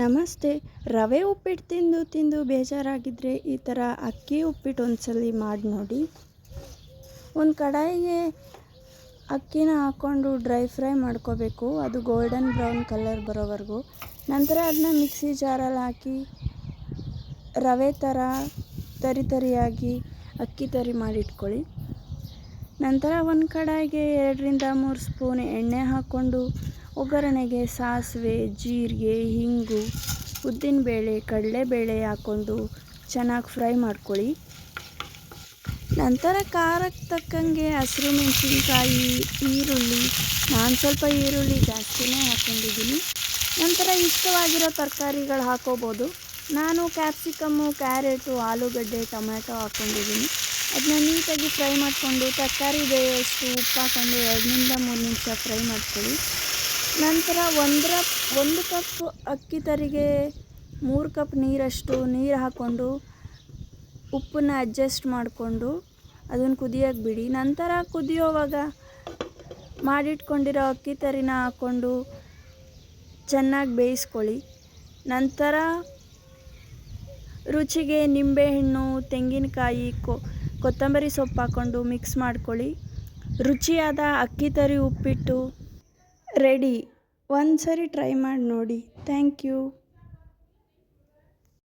ನಮಸ್ತೆ. ರವೆ ಉಪ್ಪಿಟ್ಟು ತಿಂದು ತಿಂದು ಬೇಜಾರಾಗಿದ್ದರೆ ಈ ಥರ ಅಕ್ಕಿ ಉಪ್ಪಿಟ್ಟು ಒಂದ್ಸಲಿ ಮಾಡಿ ನೋಡಿ. ಒಂದು ಕಡಾಯಿಗೆ ಅಕ್ಕಿನ ಹಾಕ್ಕೊಂಡು ಡ್ರೈ ಫ್ರೈ ಮಾಡ್ಕೋಬೇಕು. ಅದು ಗೋಲ್ಡನ್ ಬ್ರೌನ್ ಕಲರ್ ಬರೋವರೆಗೂ. ನಂತರ ಅದನ್ನ ಮಿಕ್ಸಿ ಜಾರಲ್ಲಿ ಹಾಕಿ ರವೆ ಥರ ತರಿ ತರಿಯಾಗಿ ಅಕ್ಕಿ ತರಿ ಮಾಡಿಟ್ಕೊಳ್ಳಿ ನಂತರ ಒಂದು ಕಡಾಯಿಗೆ ಎರಡರಿಂದ ಮೂರು ಸ್ಪೂನ್ ಎಣ್ಣೆ ಹಾಕ್ಕೊಂಡು ಒಗ್ಗರಣೆಗೆ ಸಾಸಿವೆ, ಜೀರಿಗೆ, ಹಿಂಗು ಉದ್ದಿನಬೇಳೆ ಕಡಲೆಬೇಳೆ ಹಾಕ್ಕೊಂಡು ಚೆನ್ನಾಗಿ ಫ್ರೈ ಮಾಡ್ಕೊಳ್ಳಿ. ನಂತರ ಖಾರಕ್ಕೆ ತಕ್ಕಂಗೆ ಹಸಿರು ಮೆಣಸಿನ್ಕಾಯಿ, ಈರುಳ್ಳಿ, ನಾನು ಸ್ವಲ್ಪ ಈರುಳ್ಳಿ ಜಾಸ್ತಿನೇ ಹಾಕ್ಕೊಂಡಿದ್ದೀನಿ. ನಂತರ ಇಷ್ಟವಾಗಿರೋ ತರಕಾರಿಗಳು ಹಾಕೋಬೋದು. ನಾನು ಕ್ಯಾಪ್ಸಿಕಮ್ಮು, ಕ್ಯಾರೆಟು, ಆಲೂಗಡ್ಡೆ, ಟೊಮ್ಯಾಟೊ ಹಾಕ್ಕೊಂಡಿದ್ದೀನಿ. ಅದನ್ನ ನೀಟಾಗಿ ಫ್ರೈ ಮಾಡಿಕೊಂಡು ತರಕಾರಿ ಬೇಯೋಷ್ಟು ಉಪ್ಪು ಹಾಕ್ಕೊಂಡು ಎರಡರಿಂದ ಮೂರು ನಿಮಿಷ ಫ್ರೈ ಮಾಡ್ಕೊಳ್ಳಿ. ನಂತರ ಒಂದರ, ಒಂದು ಕಪ್ ಅಕ್ಕಿ ತರಿಗೆ, ಮೂರು ಕಪ್ ನೀರಷ್ಟು ನೀರು ಹಾಕ್ಕೊಂಡು ಉಪ್ಪನ್ನ ಅಡ್ಜಸ್ಟ್ ಮಾಡಿಕೊಂಡು ಅದನ್ನು ಕುದಿಯೋಕೆ ಬಿಡಿ. ನಂತರ ಕುದಿಯೋವಾಗ ಮಾಡಿಟ್ಕೊಂಡಿರೋ ಅಕ್ಕಿ ತರಿನ ಹಾಕ್ಕೊಂಡು ಚೆನ್ನಾಗಿ ಬೇಯಿಸ್ಕೊಳ್ಳಿ. ನಂತರ ರುಚಿಗೆ ನಿಂಬೆಹಣ್ಣು, ತೆಂಗಿನಕಾಯಿ ಕೊತ್ತಂಬರಿ ಸೊಪ್ಪು ಹಾಕ್ಕೊಂಡು ಮಿಕ್ಸ್ ಮಾಡ್ಕೊಳ್ಳಿ. ರುಚಿಯಾದ ಅಕ್ಕಿ ತರಿ ಉಪ್ಪಿಟ್ಟು ರೆಡಿ. ಒಂದು ಸರಿ ಟ್ರೈ ಮಾಡಿ ನೋಡಿ. Thank you.